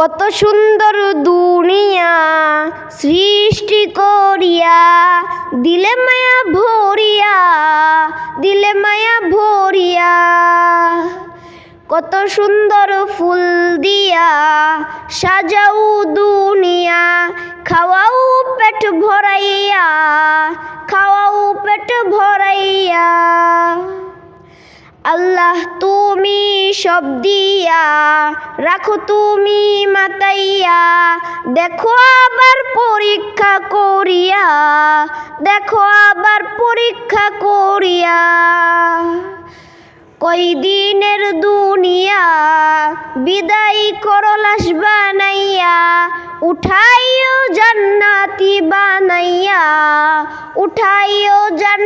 কত সুন্দর দুনিয়া সৃষ্টি করিয়া। দিলে মায়া ভরিয়া, দিলে মায়া ভরিয়া। কত সুন্দর ফুল দিয়া সাজাও দুনিয়া, খাওয়াও পেট ভরাইয়া, খাওয়াও পেট ভরাইয়া। আল্লাহ তুমি সব দিয়া, রাখো তুমি মাতাইয়া। দেখো আবার পরীক্ষা করিয়া, দেখো আবার পরীক্ষা করিয়া। কই দিনের দুনিয়া, বিদায় করলাস বানাইয়া, উঠাইও জান্নাতি বানাইয়া, উঠাইও জান